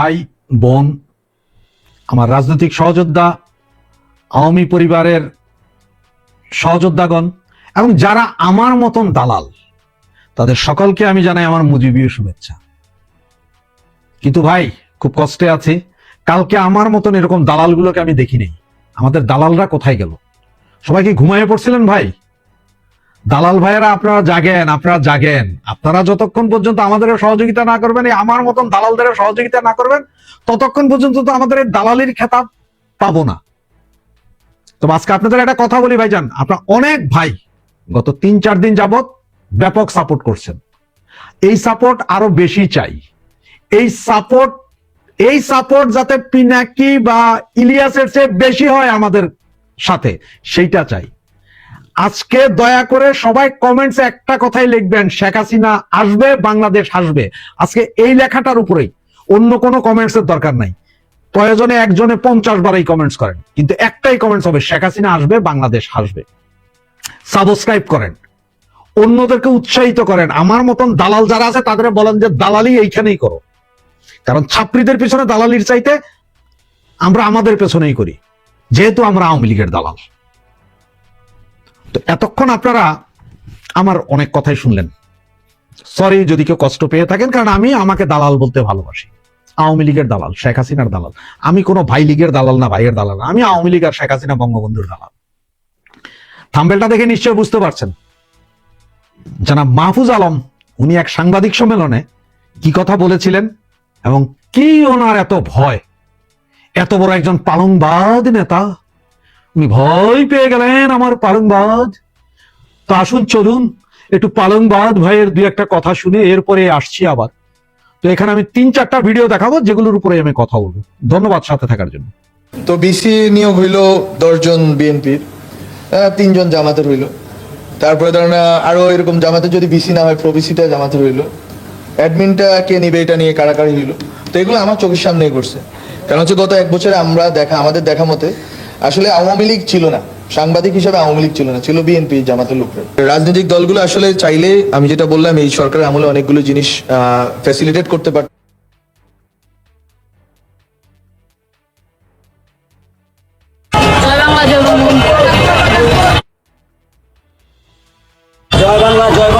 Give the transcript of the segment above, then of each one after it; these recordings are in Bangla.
ভাই, বোন, আমার রাজনৈতিক সহযোদ্ধা, আওয়ামী পরিবারের সহযোদ্ধাগণ এবং যারা আমার মতন দালাল, তাদের সকলকে আমি জানাই আমার মুজিবীয় শুভেচ্ছা। কিন্তু ভাই, খুব কষ্টে আছে। কালকে আমার মতন এরকম দালালগুলোকে আমি দেখি নেই আমাদের দালালরা কোথায় গেল? সবাই কি ঘুমায় পড়ছিলেন ভাই? দালাল ভাইয়েরা, আপনারা জাগেন আপনারা জাগেন। আপনারা যতক্ষণ পর্যন্ত আমাদের সহযোগিতা না করবেন, এই আমার মতন দালালদের সহযোগিতা না করবেন, ততক্ষণ পর্যন্ত তো আমাদের দালালির খেতাব পাবো না। তো আজকে আপনাদের একটা কথা বলি ভাইজান, আপনার অনেক ভাই গত তিন চার দিন যাবত ব্যাপক সাপোর্ট করছেন। এই সাপোর্ট আরও বেশি চাই। এই সাপোর্ট এই সাপোর্ট যাতে পিনাকি বা ইলিয়াসের চেয়ে বেশি হয় আমাদের সাথে, সেইটা চাই। আজকে দয়া করে সবাই কমেন্টস একটা কথাই লিখবেন, শেখ হাসিনা আসবে, বাংলাদেশ আসবে। আজকে এই লেখাটার উপরেই, অন্য কোনো কমেন্টস দরকার নাই। প্রয়োজনে একজনে পঞ্চাশ বার এই কমেন্টস করেন, কিন্তু একটাই কমেন্টস হবে, শেখ হাসিনা আসবে, বাংলাদেশ আসবে। সাবস্ক্রাইব করেন। অন্যদেরকে উৎসাহিত করেন। আমার মতন দালাল যারা আছে তাদের বলেন যে, দালালি এইখানেই করো। কারণ ছাত্রীদের পিছনে দালালির চাইতে আমরা আমাদের পেছনেই করি, যেহেতু আমরা আওয়ামী লীগের দালাল। তো এতক্ষণ আপনারা আমার অনেক কথাই শুনলেন। সরি যদি কেউ কষ্ট পেয়ে থাকেন, কারণ আমি আমাকে দালাল বলতে ভালোবাসি। আওয়ামী লীগের দালাল, শেখ হাসিনার দালাল। আমি কোনো ভাই লীগের দালাল না, ভাইয়ের দালাল না। আমি আওয়ামী লীগ আর শেখ হাসিনা বঙ্গবন্ধুর দালাল। থাম্বেলটা দেখে নিশ্চয় বুঝতে পারছেন। জানাব মাহফুজ আলম, উনি এক সাংবাদিক সম্মেলনে কি কথা বলেছিলেন এবং কি ওনার এত ভয়? এত বড় একজন পালংবাদ নেতা উনি ভয় পেয়ে গেলেন আমার পালংবাদ তো আসুন, চলুন, একটু পালংবাদ ভাইয়ের দুই একটা কথা শুনে এরপরে আসছি আবার। তো এখানে আমি তিন চারটা ভিডিও দেখাবো, যেগুলোর উপরে আমি কথা বলব। ধন্যবাদ সাথে থাকার জন্য। তো বিসি নিয়োগ হইল দশজন বিএনপির তিনজন জামাতের হইল। তারপরে ধরেন আরও এরকম জামাতে যদি বিসি না হয় প্রবিসিটা জামাতে হইল অ্যাডমিনটা কে নিবে এটা নিয়ে কারাকারি হইল। তো এগুলো আমার চোখের সামনেই করছে কারণ হচ্ছে গত এক বছরে আমরা দেখা, আমাদের দেখা মতে আসলে আওয়ামী লীগ ছিল না। সাংবাদিক হিসেবে আওয়ামী লীগ ছিল না ছিল বিএনপি জামাতের লোকরা। রাজনৈতিক দলগুলো আসলে চাইলে আমি যেটা বললাম এই সরকারের আমলে অনেকগুলো জিনিস ফ্যাসিলিটেট করতে পারত জয় বাংলা জয়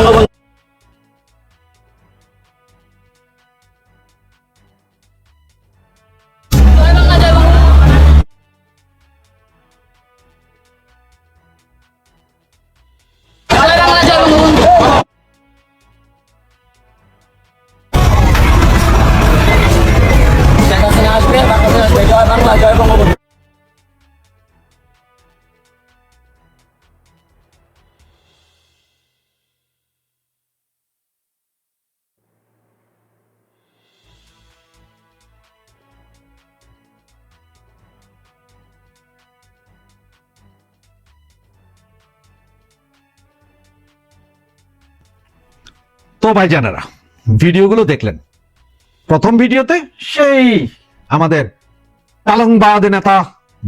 তো ভাইজানেরা, ভিডিওগুলো দেখলেন। প্রথম ভিডিওতে সেই আমাদের পালংবাদ নেতা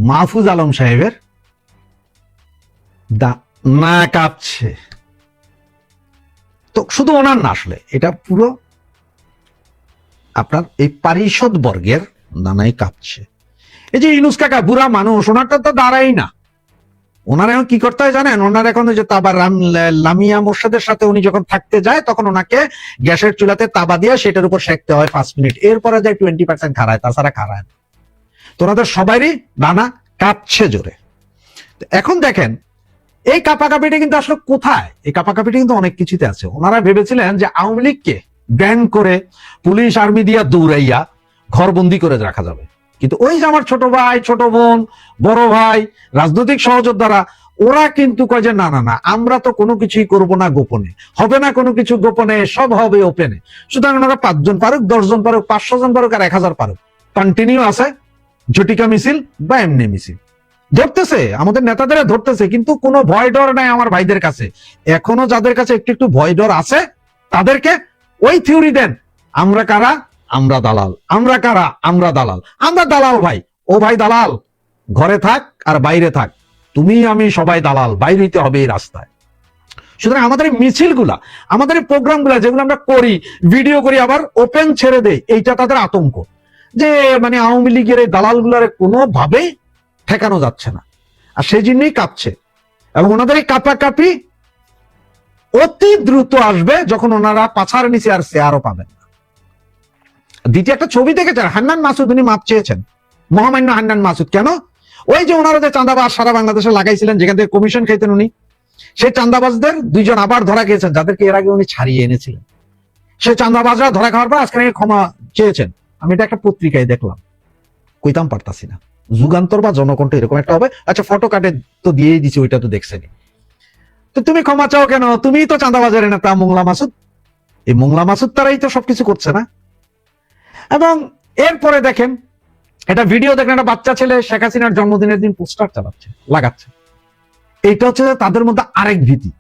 মাহফুজ আলম সাহেবের না কাঁপছে। তো শুধু ওনার না আসলে, এটা পুরো আপনার এই পারিষদ বর্গের নানাই কাঁপছে। এই যে ইনুস কাকা, বুড়া মানুষ, ওনারটা তো দাঁড়াই না। ওনার এখন কি করতে হয় জানেন? ওনার এখন যে তাবা রাম, লামিয়া মোর্শেদের সাথে উনি যখন থাকতে যায়, তখন ওনাকে গ্যাসের চুলাতে তাবা দিয়ে সেটার উপর সেকতে হয় পাঁচ মিনিট। এরপরে যায় টোয়েন্টি পার্সেন্ট খারায় তাছাড়া খারায় না। তো ওনাদের সবারই ডানা কাঁপছে জোরে। এখন দেখেন, এই কাপাকাপিটা কিন্তু আসলে কোথায়? এই কাপাকাপিটা কিন্তু অনেক কিছুতে আছে। ওনারা ভেবেছিলেন যে আওয়ামী লীগকে ব্যান করে পুলিশ, আর্মি দিয়া দৌড়াইয়া ঘরবন্দি করে রাখা যাবে। কিন্তু ওই যে আমার ছোট ভাই, ছোট বোন, বড় ভাই, রাজনৈতিক সহযোদ্ধারা, ওরা কিন্তু কয় যে না না না, আমরা তো কোনো কিছুই করব না গোপনে। হবে না কোনো কিছু গোপনে, সব হবে ওপেনে সুতরাং ওনারা পাঁচজন পারুক, দশজন পারুক পাঁচশো জন পারুক আর এক হাজার পারুক। কন্টিনিউ আছে জটিকা মিছিল বা এমনি মিছিল। ধরতেছে, আমাদের নেতাদের ধরতেছে, কিন্তু কোনো ভয় ডর নাই আমার ভাইদের কাছে। এখনও যাদের কাছে একটু একটু ভয় ডর আছে, তাদেরকে ওই থিওরি দেন, আমরা কারা? আমরা দালাল। আমরা কারা? আমরা দালাল। আমরা দালাল ভাই। ও ভাই দালাল, ঘরে থাক আর বাইরে থাক। তুমি, আমি সবাই দালাল, বাইরে হইতে হবে এই রাস্তায়। সুতরাং আমাদের মিছিলগুলা, আমাদের প্রোগ্রামগুলা যেগুলো আমরা করি, ভিডিও করি, আবার ওপেন ছেড়ে দেই, এইটা তাদের আতঙ্ক। যে মানে আওয়ামী লীগের এই দালালগুলার কোনোভাবেই ঠেকানো যাচ্ছে না। আর সেই জন্যই কাঁপছে এবং ওনাদের এই কাঁপাকাঁপি অতি দ্রুত আসবে যখন ওনারা পাছার নিচে আর শেয়ারও পাবেন না। দ্বিতীয় একটা ছবি দেখেছেন? হান্নান মাসুদ, উনি মাপ চেয়েছেন। মহামান্য হান্নান মাসুদ। কেন? ওই যে ওনারা যে চাঁদাবাজ সারা বাংলাদেশে লাগাইছিলেন, যেখান থেকে কমিশন খাইতেন উনি, সেই চাঁদাবাজদের দুইজন আবার ধরা গিয়েছেন যাদেরকে এর আগে উনি ছাড়িয়ে এনেছিলেন। সেই চাঁদাবাজরা ধরা খাওয়ার পর আজকে ক্ষমা চেয়েছেন। আমি এটা একটা পত্রিকায় দেখলাম। কইতাম পারতাছি না। যুগান্তর বা জনকণ্ঠ এরকম একটা হবে। আচ্ছা ফটো কাটে তো দিয়েই দিছি, ওইটা তো দেখছেনি তো তুমি ক্ষমা চাও কেন? তুমি তো চাঁদাবাজারের নেতা, মোংলা মাসুদ। এই মোংলা মাসুদ তারাই তো সবকিছু করছে না। এবং এরপরে দেখেন, এটা ভিডিও দেখেন, একটা বাচ্চা ছেলে, শেখ হাসিনার জন্মদিনের দিন পোস্টার চালাচ্ছে, লাগাচ্ছে। এইটা হচ্ছে যে তাদের মধ্যে আরেক ভীতি।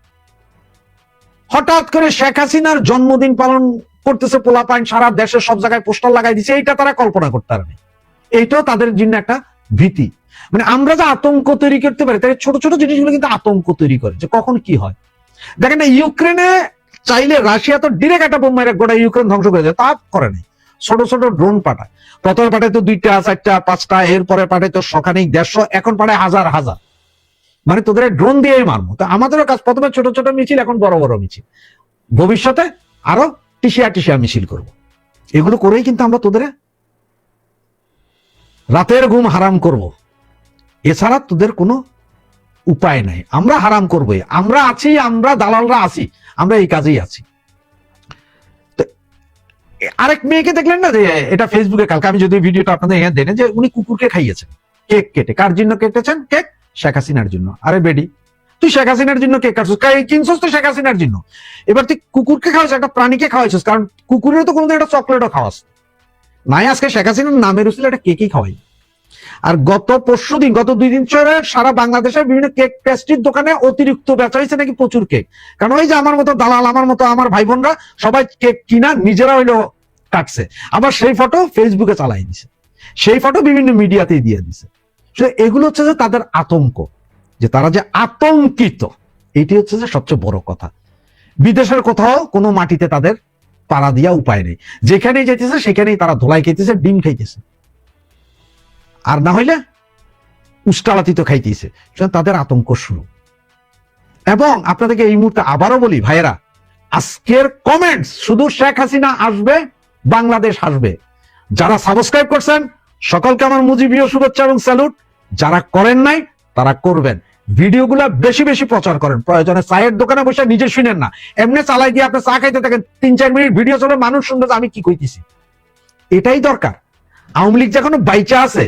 হঠাৎ করে শেখ হাসিনার জন্মদিন পালন করতেছে পোলাপাইন, সারা দেশের সব জায়গায় পোস্টার লাগাই দিচ্ছে এইটা তারা কল্পনা করতে পারেনি এইটাও তাদের জন্য একটা ভীতি। মানে আমরা যে আতঙ্ক তৈরি করতে পারি তাই ছোট ছোট জিনিসগুলো কিন্তু আতঙ্ক তৈরি করে যে কখন কি হয়। দেখেন না, ইউক্রেনে চাইলে রাশিয়া তো ডিরেক্ট একটা বোম মেরে গোটা ইউক্রেন ধ্বংস করে দেয়, তা করে নাই। ছোট ছোট ড্রোন পাঠায়। প্রথমে পাঠায় তো দুইটা, চারটা, পাঁচটা, এরপরে পাঠায় তো সখানেক দেড়শো, এখন পাঠায় হাজার হাজার। মানে তোদের ড্রোন দিয়েই মারবো। তো আমাদেরও কাজ, প্রথমে ছোট ছোট মিছিল, এখন বড় বড় মিছিল। ভবিষ্যতে আরও টিসিয়া টিসিয়া মিছিল করব। এগুলো করেই কিন্তু আমরা তোদের রাতের ঘুম হারাম করব। এছাড়া তোদের কোনো উপায় নাই। আমরা হারাম করবই। আমরা আছি, আমরা দালালরা আছি। আমরা এই কাজেই আছি। আরেক মেয়েকে দেখলেন না যে, এটা ফেসবুকে কালকে আমি যদি ভিডিওটা আপনাদের এখানে দেন যে উনি কুকুরকে খাইয়েছেন কেক কেটে। কার জন্য কেটেছেন? কেক শেখ হাসিনার জন্য। আরে বেডি, তুই শেখ হাসিনার জন্য কেক কাটছিস? কিনছিস তো শেখ হাসিনার জন্য? এবার তুই কুকুরকে খাওয়াইছিস, একটা প্রাণীকে খাওয়াইছিস, কারণ কুকুরের তো কোনোদিন একটা চকলেটও খাওয়াস নাই আজকে শেখ হাসিনার নামের উচিত একটা কেকই খাওয়াই। আর গত পরশু দিন, গত দুই দিন ধরে সারা বাংলাদেশের বিভিন্ন কেক পেস্ট্রির দোকানে অতিরিক্ত বেচা হয়েছে নাকি প্রচুর কেক কারণ ওই যে আমার মতো দালাল, আমার মতো আমার ভাই বোনরা সবাই কেক কিনা নিজেরা হইল কাটছে। আবার সেই ফটো ফেসবুকে চালাই দিছে। সেই ফটো বিভিন্ন মিডিয়াতেই দিয়ে দিছে। এগুলো হচ্ছে যে তাদের আতঙ্ক, যে তারা যে আতঙ্কিত, এটি হচ্ছে যে সবচেয়ে বড় কথা। বিদেশের কোথাও কোনো মাটিতে তাদের পাড়া দিয়া উপায় নেই। যেখানেই যেতেছে, সেখানেই তারা ধোলাই খেতেছে ডিম খাইতেছে। আর না হইলে উষ্টালাতি তো খাইতেছে তাদের আতঙ্ক শুরু এবং আপনাদেরকে এই মুহূর্তে আবারও বলি, ভাইয়েরা, আজকের কমেন্টস শুধু শেখ হাসিনা আসবে, বাংলাদেশ আসবে। যারা সাবস্ক্রাইব করছেন, সকলকে আমার মুজিবীয় শুভেচ্ছা এবং স্যালুট যারা করেন নাই, তারা করবেন। ভিডিওগুলো বেশি বেশি প্রচার করেন। প্রয়োজনে চায়ের দোকানে বসে নিজে শুনেন না। এমনি চালাই দিয়ে আপনি চা খাইতে থাকেন, তিন চার মিনিট ভিডিও চলে, মানুষ শুনবে আমি কি কইতেছি। এটাই দরকার। আওয়ামী লীগ যখন বাইচা আছে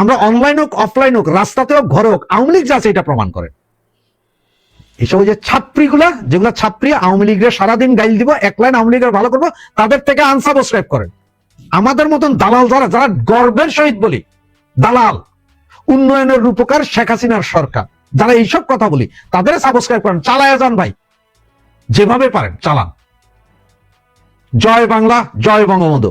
আমরা অনলাইন হোক অফলাইন হোক, রাস্তাতে হোক, ঘরে হোক, আওয়ামী লীগ যে আছে এটা প্রমাণ করে। এসব যে ছাত্রীগুলা, যেগুলা ছাত্রী আওয়ামী লীগের সারাদিন গাইল দিব, এক লাইন আওয়ামী লীগের ভালো করব, তাদের থেকে আনসাবস্ক্রাইব করেন আমাদের মতন দালাল যারা যারা গর্বের সহিত বলি, দালাল, উন্নয়নের রূপকার শেখ হাসিনার সরকার, যারা এইসব কথা বলি, তাদের সাবস্ক্রাইব করেন, চালায় যান ভাই। যেভাবে পারেন, চালান। জয় বাংলা, জয় বঙ্গবন্ধু।